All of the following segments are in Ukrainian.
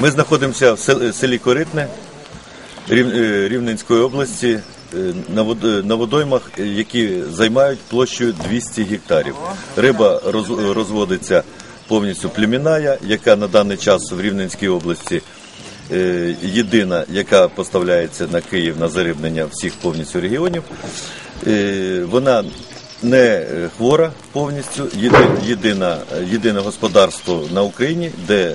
Ми знаходимося в сел- селі Коритне е, Рівненської області е, на вод- на водоймах, е, які займають площею 200 гектарів. Риба роз- розводиться повністю племінная, яка на даний час в Рівненській області е, єдина, яка поставляється на Київ на зарибнення всіх повністю регіонів. Е, Вона не е, хвора повністю, єди- єдина, єдине господарство на Україні, де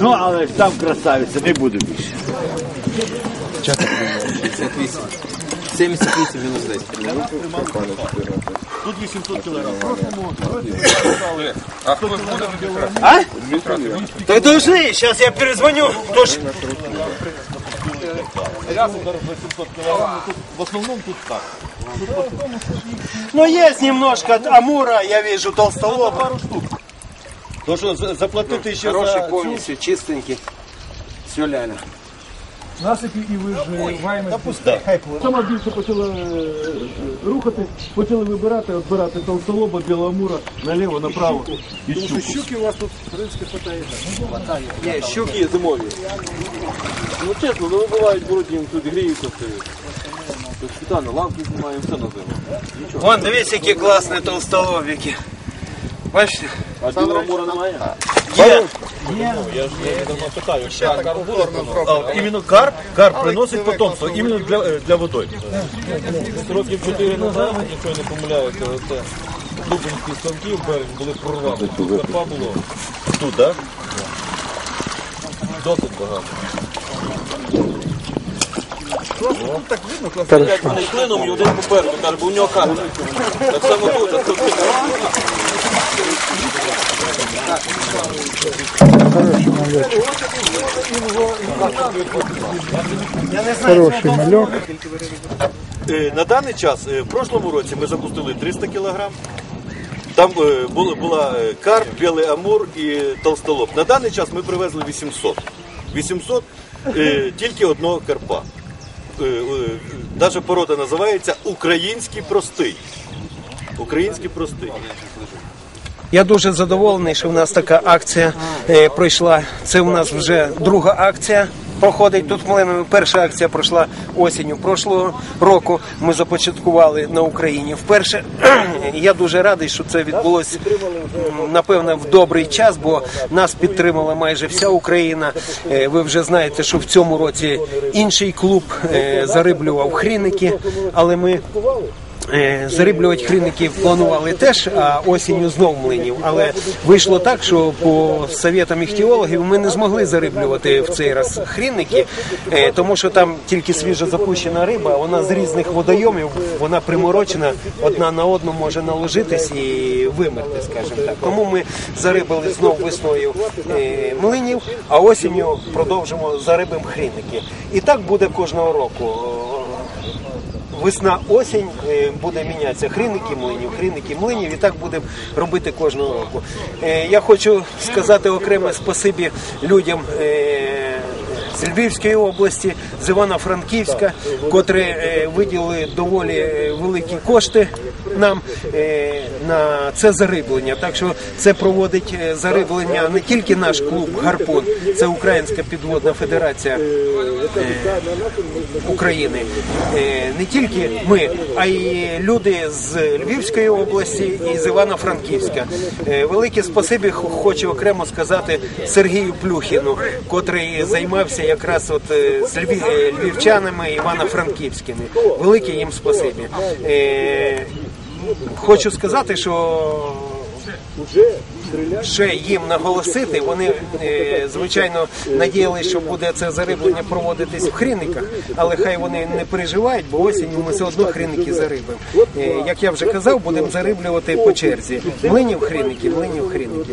Ну, але ж там красавиця, не буду більше. 78 мінус 10. Тут 800 кілограмів. А? Так должны, сейчас я перезвоню. Кто ж... В основному тут так. Ну, есть немножко амура, я вижу, толстолоба. Пару штук. То що за- заплатити ще Хороший за цю... повністю, чистенький. Все ляля. Насипі і виживаємо. Да. Саме більше почали е, рухати, почали вибирати, відбирати толстолоба, білоамура наліво, направо. І щуку. Щуки у вас тут, в принципі, хватає. Ні, щуки зимові. Ну чесно, ну бувають брудні, тут гріються. Тут спеціально лампи знімаємо, все на зиму. Вон, дивись, які класні толстолобики. Бачите? А білого мура немає? Є. А, іменно карп, карп приносить потомство, іменно для, е, для водой. Років 4 назад, якщо я не помиляюся, це Дубинські ставки в берег були прорвані. Карпа було Тут, так? досить багато. Як вони клином і один попереду, каже, бо у нього карта. Так само тут, а тут Хороший мальок. Е, На даний час, е, в прошлому році ми запустили 300 кілограм. Там е, була, була карп, білий амур і толстолоб. На даний час ми привезли 800. 800 е, тільки одного карпа. Наша порода називається український простий. Український простий. Я дуже задоволений, що в нас така акція е, пройшла. Це у нас вже друга акція. Проходить тут в Перша акція пройшла осінню прошлого року. Ми започаткували на Україні. Вперше я дуже радий, що це відбулося напевно в добрий час, бо нас підтримала майже вся Україна. Е, Ви вже знаєте, що в цьому році інший клуб е, зариблював хріники, але ми Зариблювати хринників планували теж, а осінню знов млинів. Але вийшло так, що по совєтам іхтіологів ми не змогли зариблювати в цей раз хрінники, е, тому що там тільки свіжо запущена риба, вона з різних водойомів, вона приморочена, одна на одну може наложитись і вимерти, скажімо так. Тому ми зарибали знов весною е, млинів, а осінню продовжимо зарибим хрінники. І так буде кожного року весна, осінь е, буде мінятися. Хріники млинів, хріники млинів, і так будемо робити кожного року. Е, Я хочу сказати окреме спасибі людям. З Львівської області, з Івано-Франківська, котрі е, виділили доволі е, великі кошти нам е, на це зариблення. Так що це проводить зариблення не тільки наш клуб Гарпун, це Українська підводна федерація України. Не тільки ми, а й люди з Львівської області і з Івано-Франківська. Велике спасибі хочу окремо сказати Сергію Плюхіну, котрий займався якраз от е, з львів- е, львівчанами Івано-Франківськими. Велике їм спасибі. Е, Хочу сказати, що ще їм наголосити. Вони звичайно надіялися, що буде це зариблення проводитись в хріниках, але хай вони не переживають, бо осінню ми все одно хріники зарибимо. Як я вже казав, будемо зариблювати по черзі. Млинів хріники, млинів хріники.